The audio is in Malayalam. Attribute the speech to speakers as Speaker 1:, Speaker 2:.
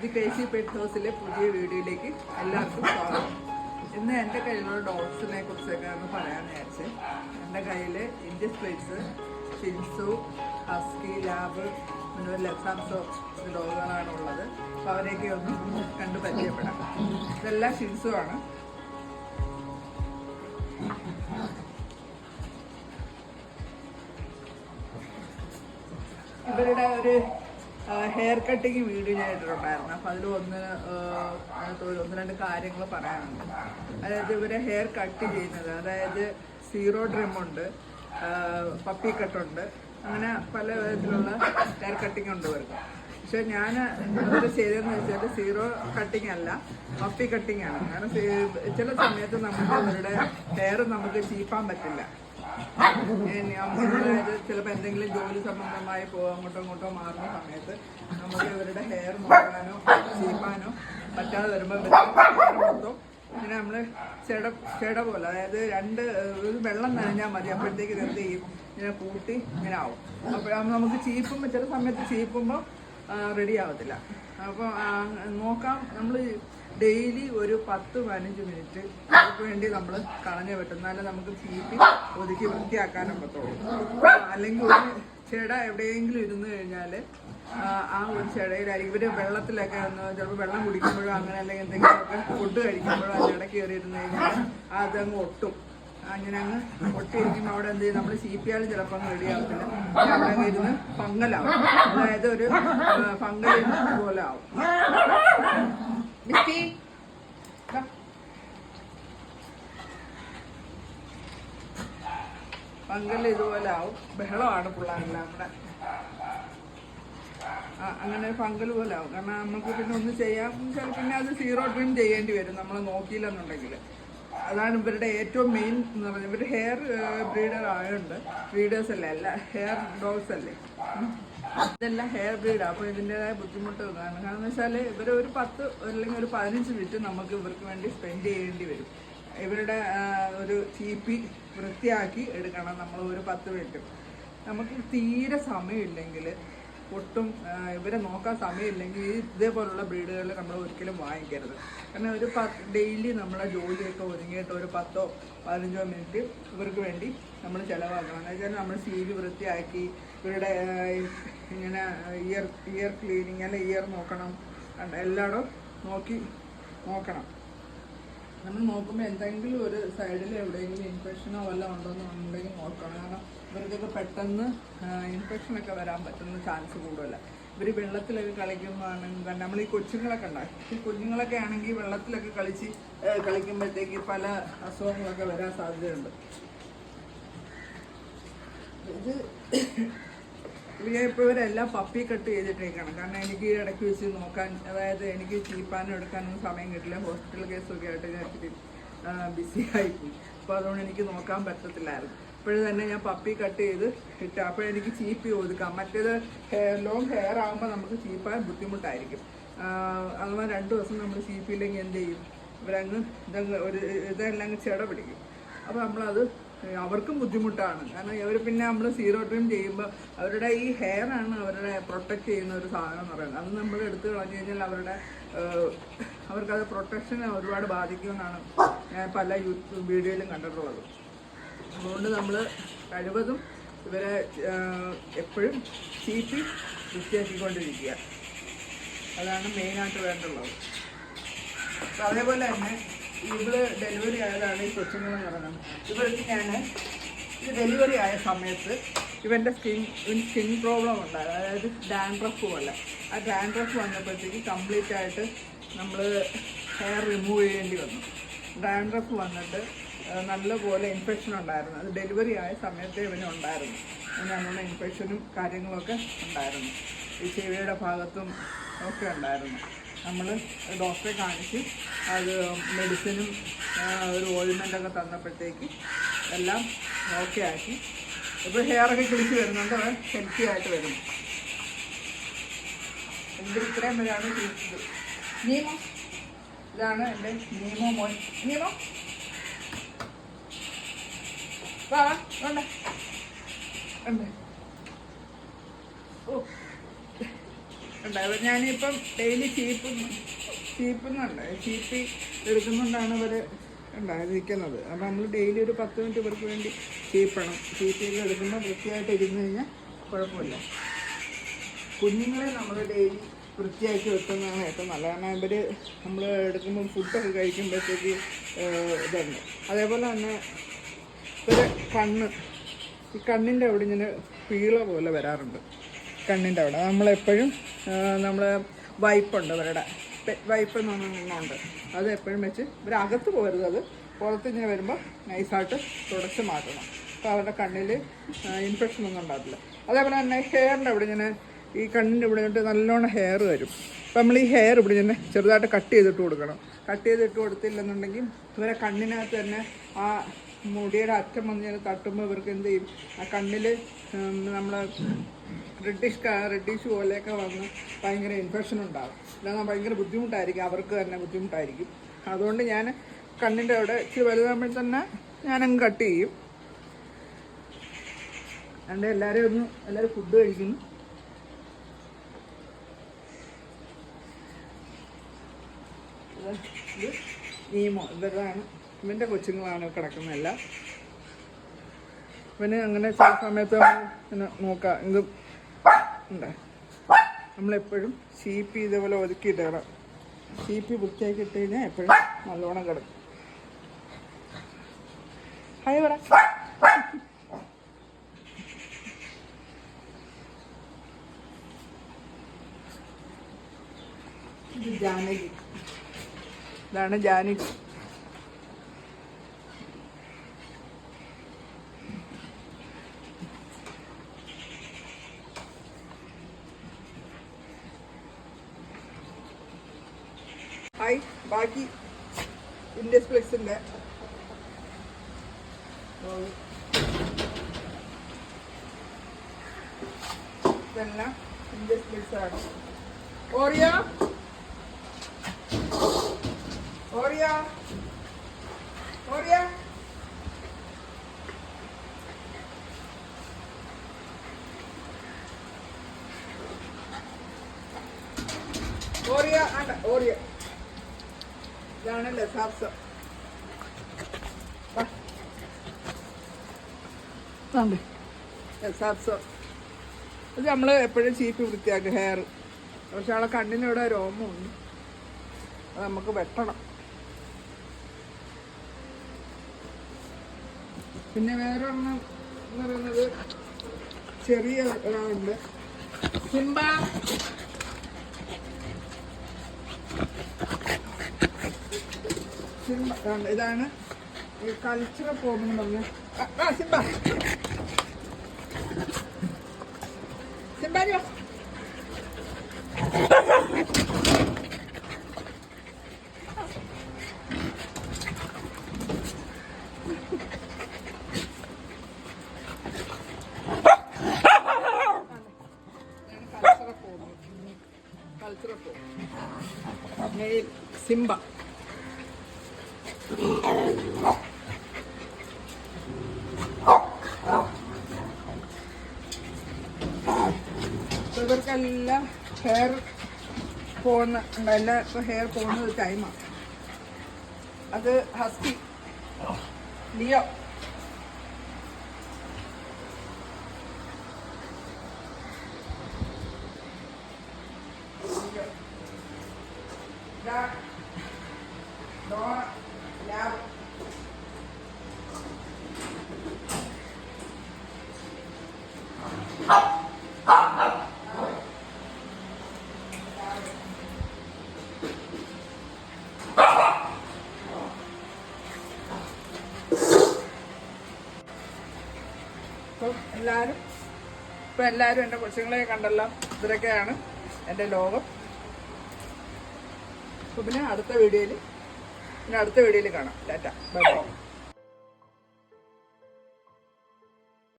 Speaker 1: ദി ക്രേസി പെറ്റ് ഹൗസിലെ പുതിയ വീഡിയോയിലേക്ക് എല്ലാവർക്കും സ്വാഗതം. ഇന്ന് എന്റെ കയ്യിലുള്ള ഡോഗ്സിനെ കുറിച്ചൊക്കെ ഒന്ന് പറയാൻ വിചാരിച്ച് എന്റെ കയ്യിൽ Indian spitz shih tzu husky lab ഒരു ലെഫ്റ്റാംസോ ഡോഗുകളാണ് ഉള്ളത്. അപ്പോൾ അവരെയൊക്കെ ഒന്ന് കണ്ട് പരിചയപ്പെടാം. ഇതെല്ലാം ഷിൻസു ആണ്. ഇവരുടെ ഒരു ഹെയർ കട്ടിങ് വീഡിയോ ഞാൻ ഇട്ടിട്ടുണ്ടായിരുന്നു അപ്പം അതിൽ ഒന്ന് ഒന്ന് രണ്ട് കാര്യങ്ങൾ പറയാനുണ്ട്. അതായത് ഇവരെ ഹെയർ കട്ട് ചെയ്യുന്നത്. അതായത് സീറോ ഡ്രിമുണ്ട് പപ്പി കട്ടുണ്ട് അങ്ങനെ പല വിധത്തിലുള്ള ഹെയർ കട്ടിങ് ഉണ്ട് ഇവർക്ക്. പക്ഷെ ഞാൻ അവർ ചെയ്തതെന്ന് വെച്ചാൽ സീറോ കട്ടിങ് അല്ല പപ്പി കട്ടിങ് ആണ്. കാരണം ചില സമയത്ത് നമുക്ക് അവരുടെ ഹെയർ നമുക്ക് ചീപ്പാൻ പറ്റില്ല. അതായത് ചിലപ്പോൾ എന്തെങ്കിലും ജോലി സംബന്ധമായി പോ അങ്ങോട്ടോ ഇങ്ങോട്ടോ മാറുന്ന സമയത്ത് നമുക്ക് ഇവരുടെ ഹെയർ നോക്കാനോ ചീപ്പാനോ പറ്റാതെ വരുമ്പോൾ മൊത്തം ഇങ്ങനെ നമ്മൾ ചെട ചെട പോലെ അതായത് രണ്ട് വെള്ളം നനഞ്ഞാൽ മതി. അപ്പോഴത്തേക്ക് ഇത് എന്ത് ചെയ്യും? ഇങ്ങനെ കൂട്ടി ഇങ്ങനെ ആവും. അപ്പോൾ നമുക്ക് ചീപ്പുമ്പോൾ ചില സമയത്ത് ചീപ്പുമ്പോൾ റെഡി ആവത്തില്ല. അപ്പോൾ നോക്കാം. നമ്മൾ ഡെയിലി ഒരു പത്ത് പതിനഞ്ച് മിനിറ്റ് അവർക്ക് വേണ്ടി നമ്മൾ കളഞ്ഞു പറ്റും. എന്നാലേ നമുക്ക് ചീപ്പി ഒതുക്കി വൃത്തിയാക്കാനും പറ്റുള്ളൂ അല്ലെങ്കിൽ ഒരു ചെട എവിടെയെങ്കിലും ഇരുന്ന് കഴിഞ്ഞാൽ ആ ഒരു ചെടയിലായിരിക്കും. ഇവർ വെള്ളത്തിലൊക്കെ ഒന്ന് ചിലപ്പോൾ വെള്ളം കുടിക്കുമ്പോഴോ അങ്ങനെ അല്ലെങ്കിൽ എന്തെങ്കിലുമൊക്കെ ഫുഡ് കഴിക്കുമ്പോഴോ ആ കയറി ഇരുന്ന് കഴിഞ്ഞാൽ അതങ്ങ് ഒട്ടും. അങ്ങനെ അങ്ങ് ഒട്ടിയിരിക്കുമ്പോൾ അവിടെ എന്ത് ചെയ്യും? നമ്മൾ സി പി ആൾ ചിലപ്പോൾ അങ്ങ് റെഡിയാവത്തില്ല. അവിടെ അങ്ങ് ഇരുന്ന് പങ്കലാവും അതായത് ഒരു പങ്കലിന് പോലെ ആവും. പങ്കൽ ഇതുപോലെ ആവും. ബഹളമാണ് പിള്ളേരെല്ലാം ആ, അങ്ങനെ പങ്കൽ പോലെ ആവും. കാരണം നമുക്ക് പിന്നെ ഒന്ന് ചെയ്യാം. പിന്നെ അത് സീറോ ട്രിം ചെയ്യേണ്ടി വരും. നമ്മൾ നോക്കിയില്ലെന്നുണ്ടെങ്കിൽ. അതാണ് ഇവരുടെ ഏറ്റവും മെയിൻ എന്ന് പറഞ്ഞാൽ. ഇവർ ഹെയർ ബ്രീഡർ ആയതുകൊണ്ട് ബ്രീഡേഴ്സ് അല്ലേ? അല്ല ഹെയർ ഡോഗ്സ് അല്ലേ. ഇതെല്ലാം ഹെയർ ബ്രീഡ് അപ്പോൾ ഇതിന്റെതായ ബുദ്ധിമുട്ട് കാരണം കാരണം വെച്ചാൽ ഇവർ ഒരു പത്ത് അല്ലെങ്കിൽ ഒരു പതിനഞ്ച് മിനിറ്റ് നമുക്ക് ഇവർക്ക് വേണ്ടി സ്പെൻഡ് ചെയ്യേണ്ടി വരും. ഇവരുടെ ഒരു ചീപ്പി വൃത്തിയാക്കി എടുക്കണം നമ്മൾ ഒരു പത്ത് മിനിറ്റ് നമുക്ക് തീരെ സമയമില്ലെങ്കിൽ ഒട്ടും ഇവരെ നോക്കാൻ സമയമില്ലെങ്കിൽ ഇതേപോലുള്ള ബ്രീഡുകളിൽ നമ്മൾ ഒരിക്കലും വാങ്ങിക്കരുത്. കാരണം ഒരു പത്ത് ഡെയിലി നമ്മളെ ജോലിയൊക്കെ ഒതുങ്ങിയിട്ട് ഒരു പത്തോ പതിനഞ്ചോ മിനിറ്റ് ഇവർക്ക് വേണ്ടി നമ്മൾ ചിലവാക്കണം. എന്ന് വെച്ചാൽ നമ്മൾ സി വി വൃത്തിയാക്കി ഇവരുടെ ഇങ്ങനെ ഇയർ ഇയർ ക്ലീനിങ് അല്ല ഇയർ നോക്കണം? എല്ലായിടും നോക്കി നോക്കണം. നമ്മൾ നോക്കുമ്പോൾ എന്തെങ്കിലും ഒരു സൈഡിൽ എവിടെയെങ്കിലും ഇൻഫെക്ഷനോ വല്ലതും ഉണ്ടോയെന്നുണ്ടെങ്കിൽ നോക്കണം. കാരണം ഇവർക്കൊക്കെ പെട്ടെന്ന് ഇൻഫെക്ഷനൊക്കെ വരാൻ പറ്റുന്ന ചാൻസ് കൂടുതല. ഇവർ വെള്ളത്തിലൊക്കെ കളിക്കുമ്പോഴാണെങ്കിൽ നമ്മൾ ഈ കൊച്ചുങ്ങളൊക്കെ ഉണ്ടാകും ഈ കുഞ്ഞുങ്ങളൊക്കെ ആണെങ്കിൽ വെള്ളത്തിലൊക്കെ കളിച്ച് കളിക്കുമ്പോഴത്തേക്ക് പല അസുഖങ്ങളൊക്കെ വരാൻ സാധ്യതയുണ്ട്. ഇത് ഞാൻ ഇപ്പോൾ ഇവരെല്ലാം പപ്പി കട്ട് ചെയ്തിട്ടേക്കാണ്. കാരണം എനിക്ക് ഇടയ്ക്ക് വെച്ച് നോക്കാൻ അതായത് എനിക്ക് ചീപ്പാനും എടുക്കാനൊന്നും സമയം കിട്ടില്ല. ഹോസ്പിറ്റൽ കേസൊക്കെ ആയിട്ട് ഞാൻ ഇച്ചിരി ബിസി ആയിപ്പോയി. അപ്പോൾ അതുകൊണ്ട് എനിക്ക് നോക്കാൻ പറ്റത്തില്ലായിരുന്നു. ഇപ്പോഴും തന്നെ ഞാൻ പപ്പി കട്ട് ചെയ്ത് ഇട്ട് അപ്പോഴെനിക്ക് ചീപ്പി ഒതുക്കാം മറ്റേത് ഹെയർ ലോങ് ഹെയർ ആകുമ്പോൾ നമുക്ക് ചീപ്പാൻ ബുദ്ധിമുട്ടായിരിക്കും. അഥവാ രണ്ട് ദിവസം നമ്മൾ ചീപ്പില്ലെങ്കിൽ എന്ത് ചെയ്യും? ഇവരങ്ങ് ഇതങ്ങ് ഒരു ഇതെല്ലാം ചെട പിടിക്കും അപ്പോൾ നമ്മളത് അവർക്കും ബുദ്ധിമുട്ടാണ്. കാരണം ഇവർ പിന്നെ നമ്മൾ സീറോ ട്രിം ചെയ്യുമ്പോൾ അവരുടെ ഈ ഹെയർ ആണ് അവരുടെ പ്രൊട്ടക്റ്റ് ചെയ്യുന്ന ഒരു സാധനം എന്ന് പറയുന്നത്. അത് നമ്മൾ എടുത്തു കളഞ്ഞു കഴിഞ്ഞാൽ അവരുടെ അവർക്കത് പ്രൊട്ടക്ഷനെ ഒരുപാട് ബാധിക്കുമെന്നാണ് ഞാൻ പല യൂട്യൂബ് വീഡിയോയിലും കണ്ടിട്ടുള്ളത്. അതുകൊണ്ട് നമ്മൾ കഴിവതും ഇവരെ എപ്പോഴും ചീറ്റി വൃത്തിയാക്കിക്കൊണ്ടിരിക്കുക. അതാണ് മെയിനായിട്ട് വേണ്ടുള്ളത്. അതേപോലെ തന്നെ ഇവൾ ഡെലിവറി ആയതാണ് ഈ കൊച്ചുങ്ങളെന്ന് പറയുന്നത് ഇവൾക്ക് ഞാൻ ഇത് ഡെലിവറി ആയ സമയത്ത് ഇവന്റെ സ്കിൻ സ്കിൻ പ്രോബ്ലം ഉണ്ടായത് അതായത് ഡാൻഡ്രഫ് പോലെ. ആ ഡാൻഡ്രഫ് വന്നപ്പോഴത്തേക്ക് കംപ്ലീറ്റ് ആയിട്ട് നമ്മൾ ഹെയർ റിമൂവ് ചെയ്യേണ്ടി വന്നു. ഡാൻഡ്രഫ് വന്നിട്ട് നല്ലപോലെ ഇൻഫെക്ഷൻ ഉണ്ടായിരുന്നു. അത് ഡെലിവറി ആയ സമയത്തേ ഇവന് ഉണ്ടായിരുന്നു. അതിനുള്ള ഇൻഫെക്ഷനും കാര്യങ്ങളൊക്കെ ഉണ്ടായിരുന്നു. ഈ ചെവിയുടെ ഭാഗത്തും ഒക്കെ ഉണ്ടായിരുന്നു. നമ്മൾ ഡോക്ടറെ കാണിച്ച് അത് മെഡിസിനും ഒരു ഓയിൽമെന്റൊക്കെ തന്നപ്പോഴത്തേക്ക് എല്ലാം ഓക്കെ ആക്കി. ഇപ്പോൾ ഹെയറൊക്കെ കിളിച്ച് വരുന്നുണ്ട് അവൻ ഹെൽത്തി ആയിട്ട് വരുന്നു. എന്റെ ഇത്രയും വരെയാണ് ചെയ്തത് നീമോ? ഇതാണ് എന്റെ നീമോ മോൻ. നീമോ? വാ ഓ. ഉണ്ടാവും ഞാനിപ്പം ഡെയിലി ചീപ്പ് ചീപ്പുന്നുണ്ട് ചീപ്പി എടുക്കുന്നുണ്ടാണ് ഇവർ ഉണ്ടായിരിക്കുന്നത്. അപ്പം നമ്മൾ ഡെയിലി ഒരു പത്ത് മിനിറ്റ് ഇവർക്ക് വേണ്ടി ചീപ്പണം ചീപ്പിയിൽ എടുക്കുമ്പോൾ വൃത്തിയായിട്ട് ഇരുന്ന് കഴിഞ്ഞാൽ കുഴപ്പമില്ല. കുഞ്ഞുങ്ങളെ നമ്മൾ ഡെയിലി വൃത്തിയാക്കി വെക്കുന്നതാണ് ഏറ്റവും നല്ലത്. കാരണം ഇവർ നമ്മൾ എടുക്കുമ്പോൾ ഫുഡൊക്കെ കഴിക്കുമ്പോഴത്തേക്ക് ഇതുണ്ട്. അതേപോലെ തന്നെ ഇവരെ കണ്ണ് ഈ കണ്ണിന്റെ അവിടെ ഇങ്ങനെ പീള പോലെ വരാറുണ്ട്. കണ്ണിന്റെ അവിടെ. നമ്മളെപ്പോഴും നമ്മൾ വൈപ്പുണ്ട് ഇവരുടെ വൈപ്പ് എന്ന് പറഞ്ഞുണ്ട് അത് എപ്പോഴും വെച്ച് ഇവർ അകത്ത് പോരുത് അത്. പുറത്ത് ഇങ്ങനെ വരുമ്പോൾ നൈസായിട്ട് തുടച്ച് മാറ്റണം. അപ്പോൾ അവരുടെ കണ്ണിൽ ഇൻഫെക്ഷൻ ഒന്നും ഉണ്ടാവില്ല അതേപോലെ തന്നെ ഹെയറിന്റെ അവിടെ ഇങ്ങനെ ഈ കണ്ണിന്റെ ഇവിടെ നിന്നിട്ട് നല്ലോണം ഹെയർ വരും. അപ്പോൾ നമ്മൾ ഈ ഹെയർ ഇവിടെ ഇങ്ങനെ ചെറുതായിട്ട് കട്ട് ചെയ്തിട്ട് കൊടുക്കണം. കട്ട് ചെയ്തിട്ട് കൊടുത്തില്ലെന്നുണ്ടെങ്കിൽ ഇവരെ കണ്ണിനകത്ത് തന്നെ ആ മുടിയുടെ അറ്റം വന്ന് ഞാൻ തട്ടുമ്പോൾ ഇവർക്ക് എന്ത് ചെയ്യും? ആ കണ്ണിൽ നമ്മൾ റെഡിഷ് റെഡിഷ് പോലെയൊക്കെ വന്ന് ഭയങ്കര ഇൻഫെക്ഷൻ ഉണ്ടാകും അല്ലാതെ ഭയങ്കര ബുദ്ധിമുട്ടായിരിക്കും. അവർക്ക് തന്നെ ബുദ്ധിമുട്ടായിരിക്കും. അതുകൊണ്ട് ഞാൻ കണ്ണിന്റെ അവിടെ ഇച്ചിരി വലുതാകുമ്പോൾ തന്നെ ഞാനങ്ങ് കട്ട് ചെയ്യും. അതുകൊണ്ട് എല്ലാവരും ഒന്ന് എല്ലാവരും ഫുഡ് കഴിക്കുന്നു. ഇത് നീമോ ഇവരാണ്. ഇവന്റെ കൊച്ചുങ്ങളാണ് കിടക്കുന്നതെല്ലാം. ഇവന് അങ്ങനെ ചില സമയത്ത് നോക്കാം. ഇത് ഉണ്ട്? നമ്മളെപ്പോഴും ചീപ്പി ഇതേപോലെ ഒതുക്കിയിട്ടേക്കണം ചീപ്പി വൃത്തിയാക്കി ഇട്ട് കഴിഞ്ഞാൽ എപ്പോഴും നല്ലോണം കിടക്കും. ഹായ് പറ. ജാനകി. ഇതാണ് ജാനകി. ഹായ് ബാക്കി ഇന്ത്യസ് ഫ്ലെക്സിന്റെ ഇതെല്ലാം ഇന്ത്യസ് ഫ്ലെക്സ് ആണ്. ഓറിയ ഓറിയ ഓറിയ ഓറിയ ആണ്ട ഓറിയ ഇതാണ് ലസാപ്സം ലസാപ്സം ഇത് നമ്മൾ എപ്പോഴും ചീപ്പ് വൃത്തിയാക്കും ഹെയർ പക്ഷെ ആളെ കണ്ണിനിവിടെ രോമമുണ്ട് അത് നമുക്ക് വെട്ടണം. പിന്നെ വേറെ ഒരെണ്ണം എന്ന് പറയുന്നത് ചെറിയ ഒരാളുണ്ട്. സിംബ. സിംബ ഇതാണ്. കൾച്ചറൽ ഫോം എന്ന് പറഞ്ഞു സിംബ സിംബാരി വാ. Cultural form cultural male Simba ഇവർക്കെല്ലാം ഹെയർ പോകുന്ന ഉണ്ട് എല്ലാവർക്കും ഹെയർ പോകുന്ന ഒരു ടൈമാണ് അത് ഹസ്കി ലിയോ. ഡോറ ലാബ് അപ്പം എല്ലാവരും ഇപ്പം എല്ലാവരും എന്റെ കൊച്ചുങ്ങളെ കണ്ടല്ലോ ഇതൊക്കെയാണ് എന്റെ ലോകം. അപ്പം പിന്നെ അടുത്ത വീഡിയോയിൽ പിന്നെ അടുത്ത വീഡിയോയിൽ കാണാം. ടാറ്റ. Bye bye.